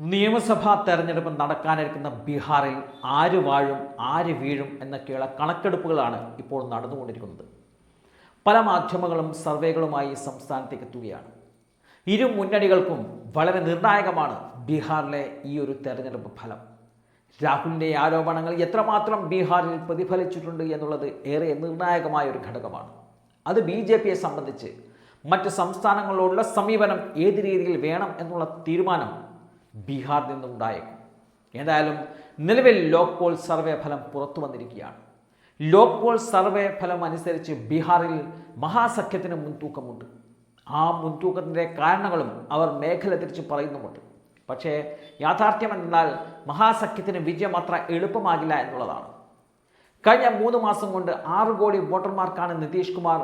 നിയമസഭാ തെരഞ്ഞെടുപ്പ് നടക്കാനിരിക്കുന്ന ബീഹാറിൽ ആര് വാഴും ആര് വീഴും എന്നൊക്കെയുള്ള കണക്കെടുപ്പുകളാണ് ഇപ്പോൾ നടന്നുകൊണ്ടിരിക്കുന്നത്. പല മാധ്യമങ്ങളും സർവേകളുമായി സംസ്ഥാനത്തേക്ക് എത്തുകയാണ്. ഇരു മുന്നണികൾക്കും വളരെ നിർണായകമാണ് ബീഹാറിലെ ഈ ഒരു തെരഞ്ഞെടുപ്പ് ഫലം. രാഹുലിന്റെ ആരോപണങ്ങൾ എത്രമാത്രം ബീഹാറിൽ പ്രതിഫലിച്ചിട്ടുണ്ട് എന്നുള്ളത് ഏറെ നിർണായകമായ ഒരു ഘടകമാണ്. അത് ബി ജെ പിയെ സംബന്ധിച്ച് മറ്റ് സംസ്ഥാനങ്ങളോടുള്ള സമീപനം ഏത് രീതിയിൽ വേണം എന്നുള്ള തീരുമാനം ബീഹാറിൽ നിന്നുണ്ടായേക്കും ഏതായാലും നിലവിൽ ലോക് പോൾ സർവേ ഫലം പുറത്തു വന്നിരിക്കുകയാണ്. ലോക് പോൾ സർവേ ഫലം അനുസരിച്ച് ബീഹാറിൽ മഹാസഖ്യത്തിന് മുൻതൂക്കമുണ്ട്. ആ മുൻതൂക്കത്തിന്റെ കാരണങ്ങളും അവർ മേഖല തിരിച്ച് പറയുന്നുമുണ്ട്. പക്ഷേ യാഥാർത്ഥ്യം എന്നാൽ മഹാസഖ്യത്തിന് വിജയം അത്ര എളുപ്പമാകില്ല എന്നുള്ളതാണ്. കഴിഞ്ഞ മൂന്ന് മാസം കൊണ്ട് ആറ് കോടി വോട്ടർമാർക്കാണ് നിതീഷ് കുമാർ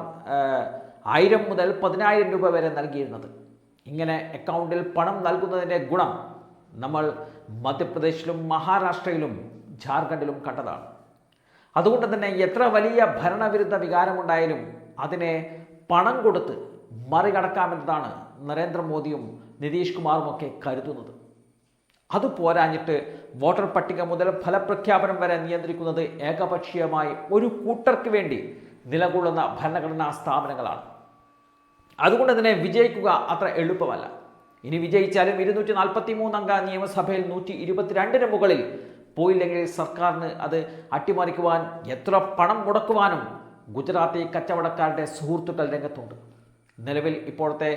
ആയിരം മുതൽ പതിനായിരം രൂപ വരെ നൽകിയിരുന്നത്. ഇങ്ങനെ അക്കൗണ്ടിൽ പണം നൽകുന്നതിന്റെ ഗുണം നമ്മൾ മധ്യപ്രദേശിലും മഹാരാഷ്ട്രയിലും ജാർഖണ്ഡിലും കണ്ടതാണ്. അതുകൊണ്ട് തന്നെ എത്ര വലിയ ഭരണവിരുദ്ധ വികാരമുണ്ടായാലും അതിനെ പണം കൊടുത്ത് മറികടക്കാമെന്നതാണ് നരേന്ദ്രമോദിയും നിതീഷ് കുമാറും ഒക്കെ കരുതുന്നത്. അത് പോരാഞ്ഞിട്ട് വോട്ടർ പട്ടിക മുതൽ ഫലപ്രഖ്യാപനം വരെ നിയന്ത്രിക്കുന്നത് ഏകപക്ഷീയമായി ഒരു കൂട്ടർക്ക് വേണ്ടി നിലകൊള്ളുന്ന ഭരണഘടനാ സ്ഥാപനങ്ങളാണ്. അതുകൊണ്ട് തന്നെ വിജയിക്കുക അത്ര എളുപ്പമല്ല. ഇനി വിജയിച്ചാലും ഇരുന്നൂറ്റി നാൽപ്പത്തി മൂന്നംഗ നിയമസഭയിൽ നൂറ്റി ഇരുപത്തിരണ്ടിന് മുകളിൽ പോയില്ലെങ്കിൽ സർക്കാരിന് അത് അട്ടിമറിക്കുവാൻ എത്ര പണം മുടക്കുവാനും ഗുജറാത്തി കച്ചവടക്കാരുടെ സുഹൃത്തുക്കൾ രംഗത്തുണ്ട്. നിലവിൽ ഇപ്പോഴത്തെ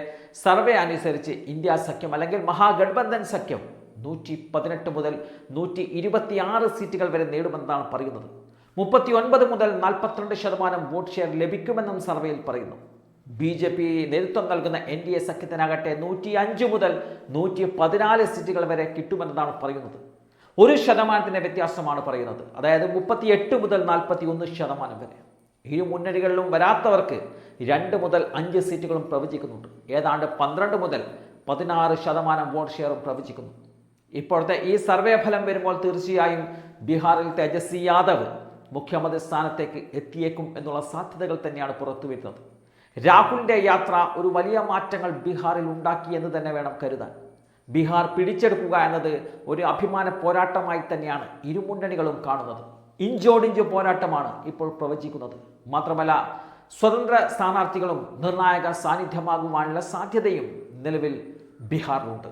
സർവേ അനുസരിച്ച് ഇന്ത്യ സഖ്യം അല്ലെങ്കിൽ മഹാഗഡ്ബന്ധൻ സഖ്യം നൂറ്റി പതിനെട്ട് മുതൽ നൂറ്റി ഇരുപത്തിയാറ് സീറ്റുകൾ വരെ നേടുമെന്നാണ് പറയുന്നത്. മുപ്പത്തി ഒൻപത് മുതൽ നാൽപ്പത്തിരണ്ട് ശതമാനം വോട്ട് ഷെയർ ലഭിക്കുമെന്നും സർവേയിൽ പറയുന്നു. ബി ജെ പി നേതൃത്വം നൽകുന്ന എൻ ഡി എ സഖ്യത്തിനാകട്ടെ നൂറ്റി അഞ്ച് മുതൽ നൂറ്റി പതിനാല് സീറ്റുകൾ വരെ കിട്ടുമെന്നതാണ് പറയുന്നത്. ഒരു ശതമാനത്തിന്റെ വ്യത്യാസമാണ് പറയുന്നത്. അതായത് മുപ്പത്തി എട്ട് മുതൽ നാൽപ്പത്തി ഒന്ന് ശതമാനം വരെ. ഇരു മുന്നണികളിലും വരാത്തവർക്ക് രണ്ട് മുതൽ അഞ്ച് സീറ്റുകളും പ്രവചിക്കുന്നുണ്ട്. ഏതാണ്ട് പന്ത്രണ്ട് മുതൽ പതിനാറ് ശതമാനം വോട്ട് ഷെയറും പ്രവചിക്കുന്നു. ഇപ്പോഴത്തെ ഈ സർവേ ഫലം വരുമ്പോൾ തീർച്ചയായും ബീഹാറിൽ തേജസ്വി യാദവ് മുഖ്യമന്ത്രി സ്ഥാനത്തേക്ക് എത്തിയേക്കും എന്നുള്ള സാധ്യതകൾ തന്നെയാണ് പുറത്തു വരുന്നത് രാഹുലിന്റെ യാത്ര ഒരു വലിയ മാറ്റങ്ങൾ ബീഹാറിൽ ഉണ്ടാക്കി എന്ന് തന്നെ വേണം കരുതാൻ. ബീഹാർ പിടിച്ചെടുക്കുക എന്നത് ഒരു അഭിമാന പോരാട്ടമായി തന്നെയാണ് ഇരുമുന്നണികളും കാണുന്നത്. ഇഞ്ചോടിഞ്ച് പോരാട്ടമാണ് ഇപ്പോൾ പ്രവചിക്കുന്നത്. മാത്രമല്ല സ്വതന്ത്ര സ്ഥാനാർത്ഥികളും നിർണായക സാന്നിധ്യമാകുവാനുള്ള സാധ്യതയും നിലവിൽ ബീഹാറിലുണ്ട്.